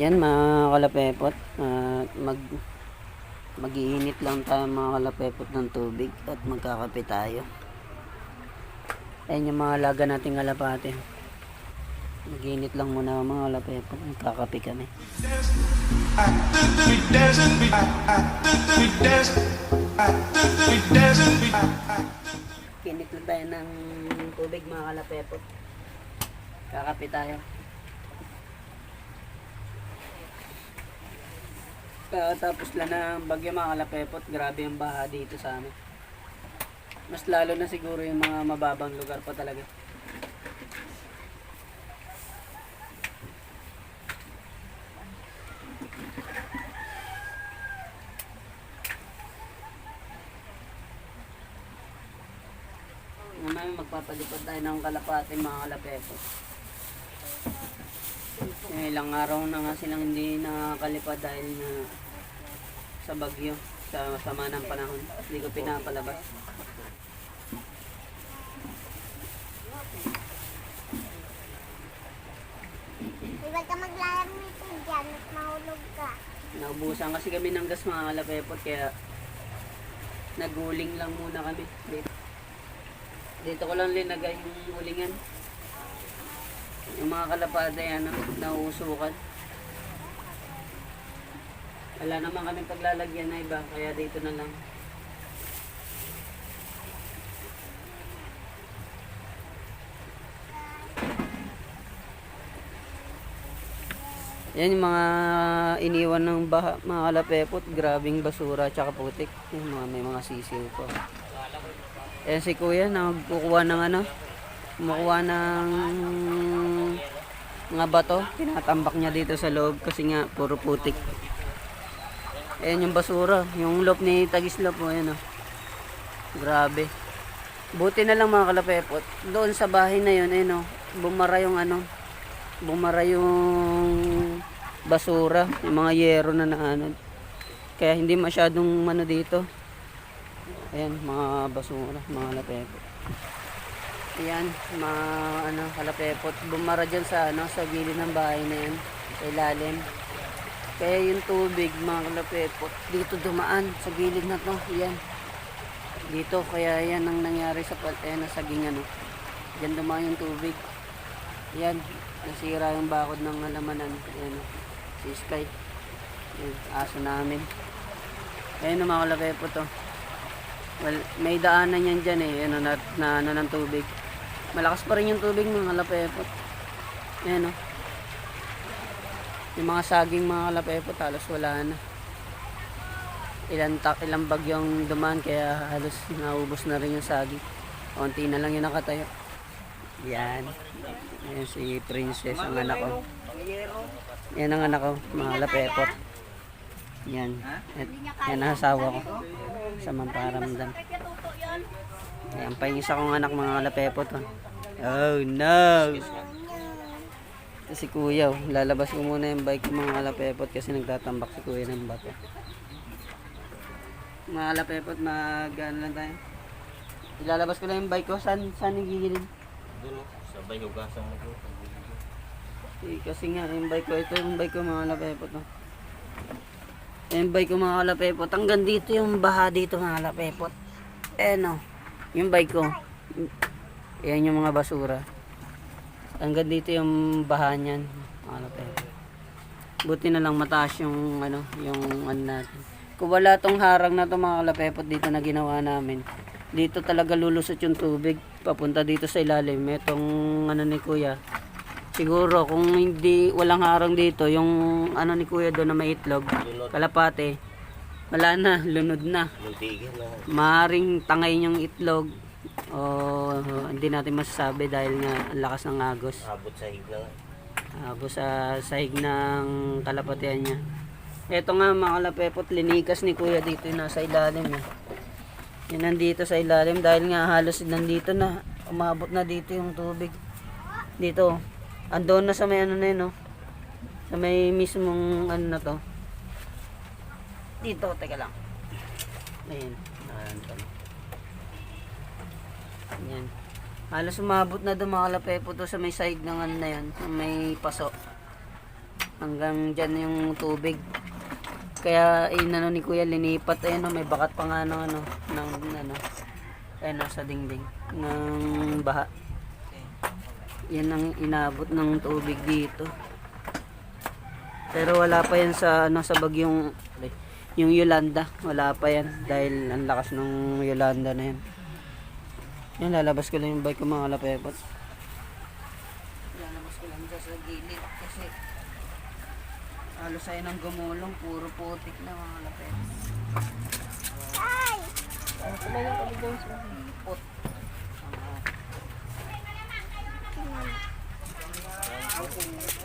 Yan mga kalapepot, ah, mag mag-iinit lang tayo mga kalapepot ng tubig at magkakape tayo. Ayan yung mga alaga nating kalapate. Mag-iinit lang muna mga kalapepot, magkakape kami. Kinit lang tayo ng tubig mga kalapepot. Kakape tayo. Tapos lang ng bagyo mga kalapepot, grabe yung baha dito sa amin. Mas lalo na siguro yung mga mababang lugar pa talaga. Naman magpapalipad tayo ng kalapate mga kalapepot. Eh, ilang araw na nga silang hindi nakakalipad dahil na sa bagyo, sa sama ng panahon. Hindi ko pinapalabas. Huwag ka maglayar nito dyan at mahulog ka. Naubusan kasi kami ng gas mga kalapepot kaya naguling lang muna kami. Dito, dito ko lang linagay yung ulingan. Yung mga kalapate yan, nauusukan. Wala naman kami paglalagyan na iba, kaya dito na lang. Yan yung mga iniwan ng baha, mga kalapepot, grabing basura at saka putik. Mga, may mga sisiw po. Yan si kuya, nagkukuha ng ano, kumukuha ng mga bato. Tinatambak niya dito sa loob kasi nga puro putik. Ayan yung basura, yung loob ni Tagislop po, ayan o. Grabe. Buti na lang mga kalapepot. Doon sa bahay na yun, ayun o, bumara yung ano, bumara yung basura, yung mga yero na naanod. Kaya hindi masyadong ano dito. Ayan, mga basura, mga kalapepot. Ayan, mga ano, kalapepot. Bumara dyan sa, ano, sa gilid ng bahay na yan, sa ilalim. Kaya yung tubig, mga kalapepot, dito dumaan sa gilid na to. Ayan. Dito, kaya yan ang nangyari sa patena sa ano. Diyan dumaan yung tubig. Yan, nasira yung bakod ng halamanan. Ayan, oh, si Sky. Yan, aso namin. Ayan ang mga kalapepo to. Well, may daanan yan dyan eh, ano, na, na, ano ng tubig. Malakas pa rin yung tubig mga kalapepot. Ayan o. Yung mga saging mga kalapepot, halos wala na. Ilan, ta- ilang bagyong duman, kaya halos naubos na rin yung saging. Konti na lang yung nakatayo. Yan. Yan si Princess, ang anak ko. Yan ang anak ko, mga lapepot. Yan. At, yan ang asawa ko. Sa mamparamdam. Yan pa yung isa kong anak, mga lapepot. Oh, oh no! Ito si kuya, oh. lalabas ko muna yung bike ko mga lapepot kasi nagtatambak si kuya ng bato. Mga lapepot, mag ano lang tayo. Ilalabas ko lang yung bike ko. Saan, saan nagigilid? Dulo, sabay hugasan mo ko. Eh, kasi nga, yung bike ko, ito yung bike ko mga kalapepot. Oh. Yung bike ko mga kalapepot. Hanggang dito yung baha dito mga kalapepot. Eh no, yung bike ko. Yan yung mga basura. Hanggang dito yung baha niyan mga kalapepot. Buti na lang mataas yung ano, yung ano natin. Kung wala tong harang na to mga kalapepot dito na ginawa namin, dito talaga lulusot yung tubig papunta dito sa ilalim. Itong ano ni kuya, Siguro kung hindi walang harang dito, yung ano ni Kuya doon na may itlog, kalapate, wala na, lunod na. Muntigin na. Maaring tangay yung itlog o hindi natin masasabi dahil nga ang lakas ng agos. Abot sa hig na nga. Agos sa sahig ng kalapatian niya. Ito nga mga kalapepot, linikas ni Kuya dito yung nasa ilalim. Eh. Yan nandito sa ilalim dahil nga halos nandito na, umabot na dito yung tubig. Dito, andon na sa may ano na yun, no? Sa may mismong ano na to. Dito, teka lang. Ayan, ayan to. Ayan. Halos umabot na doon mga kalapepo to sa may side ng ano na yan, may paso. Hanggang dyan yung tubig. Kaya inano ni Kuya linipat ayun oh, may bakat pa nga no, ano ng ano ayun oh, sa dingding ng baha. Yan ang inabot ng tubig dito. Pero wala pa yan sa ano sa bagyong yung Yolanda, wala pa yan dahil ang lakas ng Yolanda na yan. Yan lalabas ko lang yung bike ko mga kalapepot. Lalabas ko lang dyan sa gilid kasi halos ay nang gumulong, puro putik na mga kalapepot. Ay! Pot.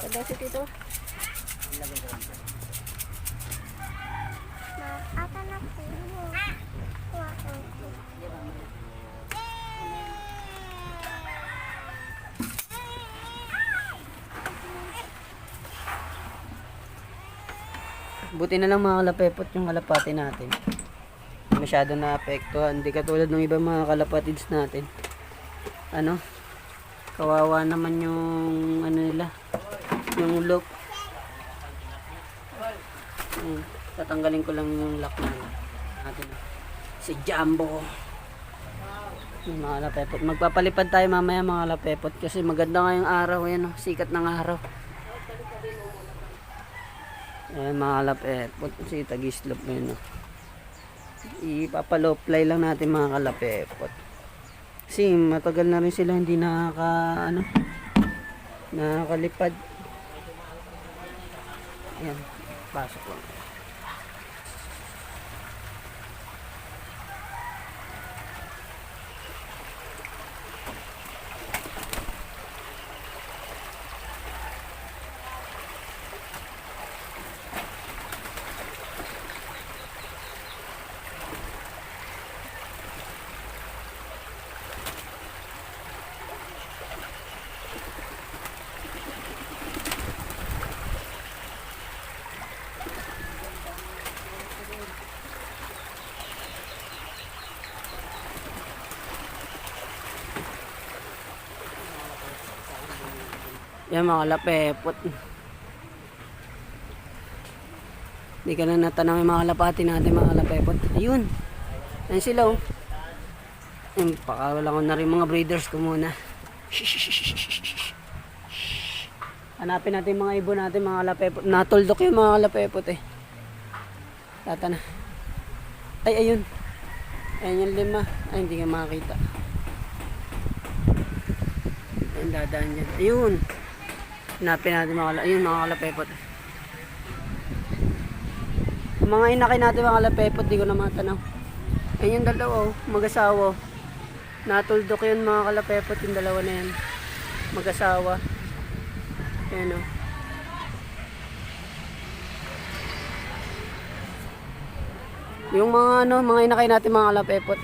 Kada si Tito. Ata na po. Buti na lang mga kalapepot yung kalapati natin. Masyado na apektuhan. Hindi katulad ng ibang mga kalapatids natin. Ano? Kawawa naman yung ano nila. Yung look. Hmm. Tatanggalin ko lang yung lock na natin. Si Jumbo. Mga kalapepot. Magpapalipad tayo mamaya mga kalapepot kasi maganda nga yung araw. Yan, oh. sikat ng araw. Ayan mga kalapepot. Si tagislop na yun. Oh. Ipapalow-fly lang natin mga kalapepot. Kasi matagal na rin sila hindi nakaka, ano, nakakalipad. Ayan, pasok lang. Yan mga kalapepot. Hindi ka na natanong yung mga kalapati natin mga kalapepot. Ayun. Ayun sila oh. Ayun, pakawalan ko na rin mga breeders ko muna. Hanapin natin mga ibon natin mga kalapepot. Natuldok yung mga kalapepot eh. Tata na. Ay, ayun. Ayun yung lima. Ay, hindi ka makakita. Ayun, dadaan dyan. Ayun. Hanapin natin mga kala- ayun mga kalapepot. Mga inakay natin mga kalapepot, di ko na matanaw. Ayun yung dalawa, oh, mag-asawa. Natuldok yun mga kalapepot, yung dalawa na yan. Mag-asawa. Ayan oh. Yung mga ano, mga inakay natin mga kalapepot.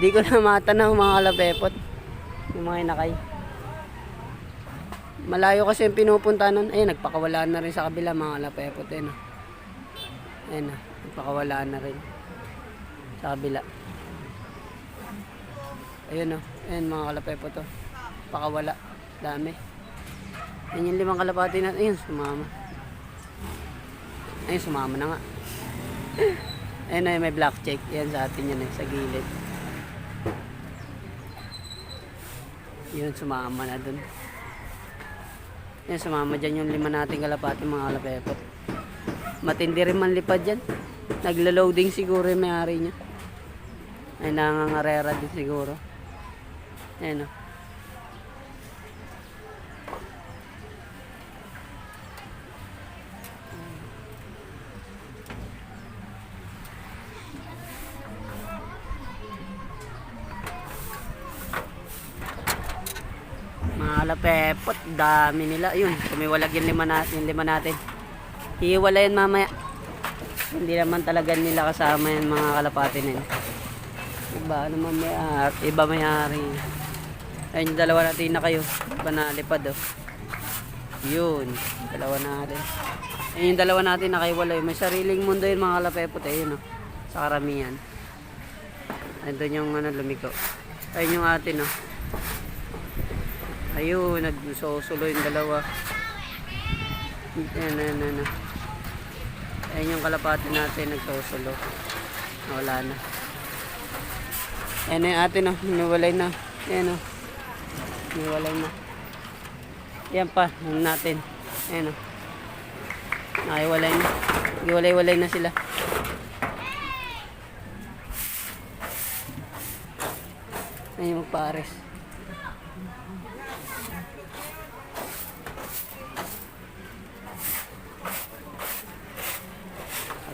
Di ko na matanaw mga kalapepot. Yung mga inakay. Malayo kasi yung pinupunta nun. Ayun, nagpakawala na rin sa kabila mga kalapepot. Ayun, oh. Ayun, oh. nagpakawala na rin. Sa kabila. Ayun, oh. Ayun, mga kalapepot, oh. Pakawala. Dami. Ayun yung limang kalapati na. Ayun, sumama. Ayun, sumama na nga. Ayun, ayun, may black check. Yan sa atin yan, eh, sa gilid. Yun, sumama na dun. Yan, sumama dyan yung lima nating kalapati mga kalapepot. Matindi rin man lipad dyan. Naglo-loading siguro yung may-ari niya. Ay, nangangarera din siguro. Ayan o. Kalapepot, dami nila. Ayun, kumiwalag yung lima natin. Yung lima natin. Hiwala yan mamaya. Hindi naman talaga nila kasama yan mga kalapati na yun. Iba naman may ari. Iba may ari. Ayun yung dalawa natin na kayo. Iba na lipad oh. Yun. Dalawa natin. Ayun yung dalawa natin na kayo wala. May sariling mundo yun mga kalapepot. Ayun oh. Sa karamihan. Andun yung ano lumiko. Ayun yung atin oh. Ayun, nagsusulo yung dalawa. Ayan, ayan, ayan. ayan. Ayan yung kalapati natin, nagsusulo. Wala na. Ayan na yung atin, oh. Hiniwalay na. Ayan, oh. Hiniwalay na. Yan pa, natin. Ayan, oh. Nakiwalay na. Giwalay-walay na sila. Ayan yung magpares.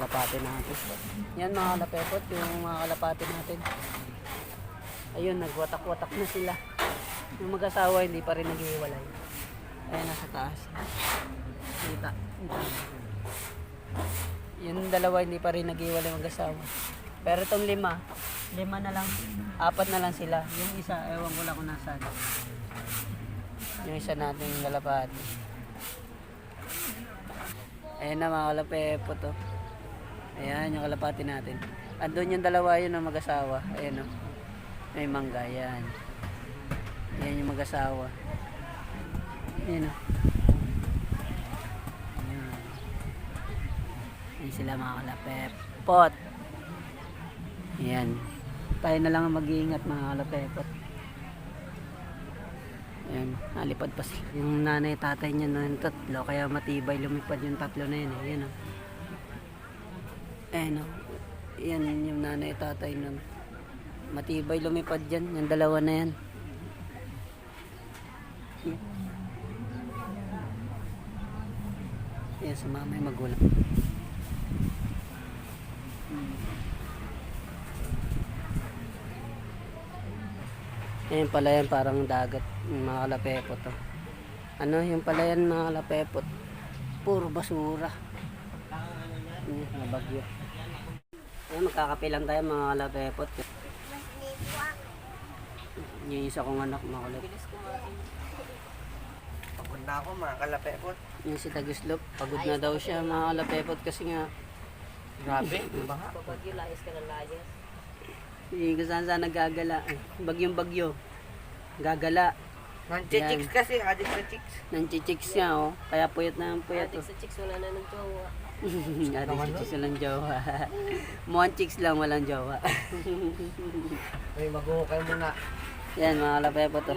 kalapati natin. Yan mga kalapepot, yung mga kalapati natin. Ayun, nagwatak-watak na sila. Yung mag-asawa hindi pa rin naghihiwalay. Ayan, nasa taas. Kita. Yung dalawa hindi pa rin naghihiwalay mag-asawa. Pero itong lima, lima na lang, apat na lang sila. Yung isa, ewan ko lang kung nasaan. Yung isa natin yung kalapati. Ayan na mga kalapepot to. Ayan, yung kalapati natin. Andun yung dalawa yun ng mag-asawa. Ayan o. May mangga, yan. Ayan yung mag-asawa. Ayan o. Ayan. Ayan sila mga kalapepot. Ayan. Tayo na lang ang mag-iingat mga kalapepot. Ayan, nalipad pa sila. Yung nanay tatay niya na yung tatlo, kaya matibay lumipad yung tatlo na yun. Eh. Ayan o. Ayan o. Yan yung nanay tatay nun. Matibay lumipad dyan. Yung dalawa na yan. Yan. Yan sa mama yung magulang. Yan pala yan parang dagat. Mga kalapepot to. Ano yung pala yan mga kalapepot. Puro basura. Yan, mga bagyo. Ayan, magkakape lang tayo mga kalapepot. Yung isa kong anak makulit. Pagod na ako mga kalapepot. Yung si Tagislop, pagod na daw siya mga kalapepot kasi nga Grabe, baha. hindi ko saan saan nagagala. Bagyong bagyo. Gagala. Nanchichicks kasi, adik sa chicks. Nanchichicks siya oh. Kaya puyat na ang puyat oh. Sa chicks wala na ng jowa. Ate si chicks walang jowa. Mukhang chicks lang walang jowa. May maguhukay muna. Yan mga kalapepot to.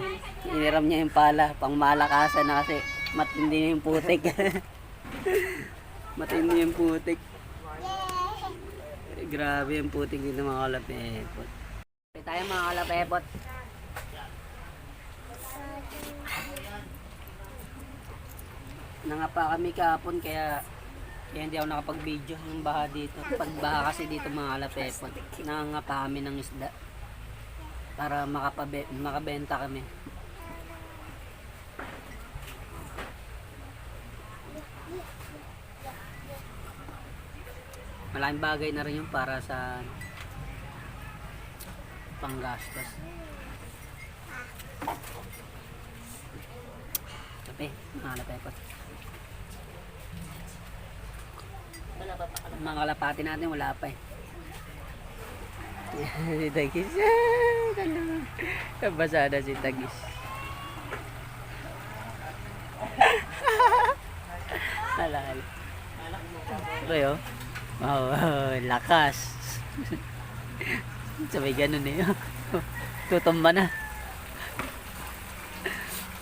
Iniram niya yung pala. Pang malakasan na kasi matindi na yung putik. matindi yung putik. Eh, Grabe yung putik dito mga kalapepot. Okay, tayo mga kalapepot. Nangapa kami kahapon kaya kaya hindi ako nakapag-video yung baha dito. Pagbaha kasi dito mga kalapepot. Nangangapa kami ng isda para makapabe, makabenta kami. Malaking bagay na rin yung para sa panggastos. Kape, mga kalapepot. Wala pa pa. Mga kalapati natin wala pa eh. si Tagis. Kabasa na si Tagis. Alala. Ito yun. Wow, wow, lakas. Sabay ganun eh. Tutumba na.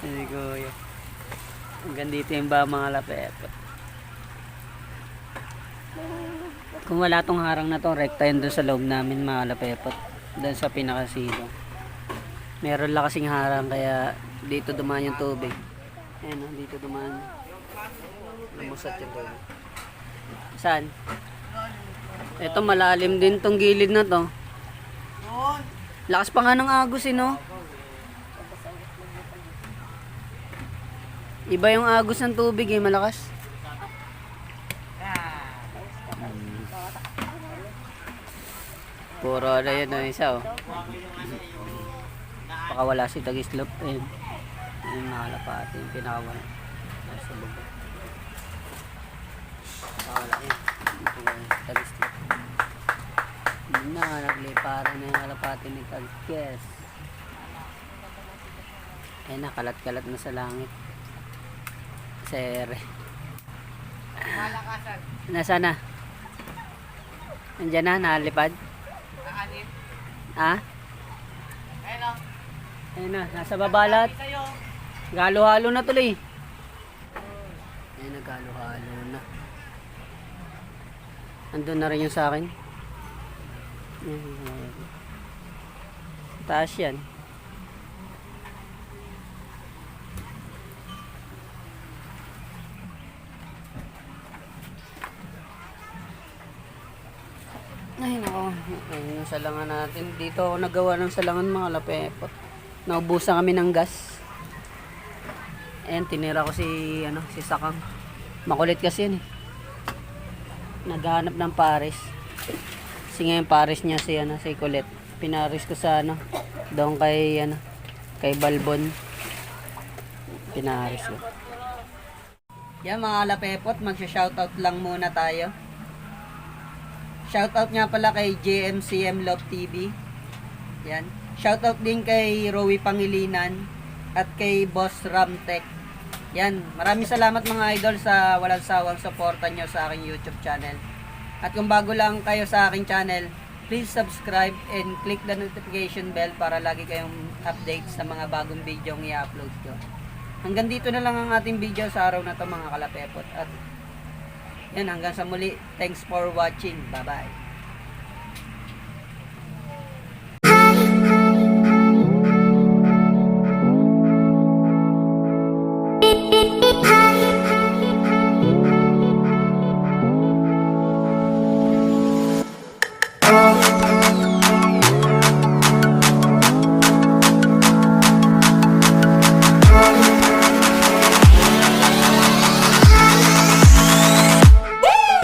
Ay, kuya. Hanggang dito yung ba mga lapepot. Kung wala tong harang na to, rekta yun sa loob namin mga lapepot. Doon sa pinakasilong. Meron lang kasing harang kaya dito dumaan yung tubig. Ayan o, dito dumaan. Lumusat yung tubig. Saan? Ito malalim din tong gilid na to. Lakas pa nga ng agos eh no? Iba yung agos ng tubig eh, malakas. Puro ano yun ang isa oh. Baka wala si Tagislop. Ayun. Yung nakalapati. Yung pinakawala. Nasa baba. Baka wala yun. Yung Tagislop. Yun na, nagliparan na yung kalapati ni Tagkes. Ayun na, kalat-kalat na sa langit. Sa ere. Malakasan. Nasa na? Nandiyan na, nalipad? Ha? Ayun o. Ayun na, nasa babalat. Galo-halo na tuloy. Ayun na, galo-halo na. Andun na rin yung sa akin. Taas yan. Ay, nako. Ayun yung salangan natin. Dito ako nagawa ng salangan mga lapepot. Naubusan kami ng gas. Ayan, tinira ko si, ano, si Sakang. Makulit kasi yan eh. Naghahanap ng pares. Kasi ngayon pares niya si, ano, si Kulit. Pinaris ko sa, ano, doon kay, ano, kay Balbon. Pinaris ko. Yan mga lapepot, magsha-shoutout lang muna tayo. Shoutout nga pala kay JMCM Love TV. Yan. Shoutout din kay Rowie Pangilinan at kay Boss Ramtech. Yan. Maraming salamat mga idol sa walang sawang suporta nyo sa aking YouTube channel. At kung bago lang kayo sa aking channel, please subscribe and click the notification bell para lagi kayong update sa mga bagong video ang i-upload ko. Hanggang dito na lang ang ating video sa araw na to mga kalapepot. At yan, hanggang sa muli. Thanks for watching. Bye-bye.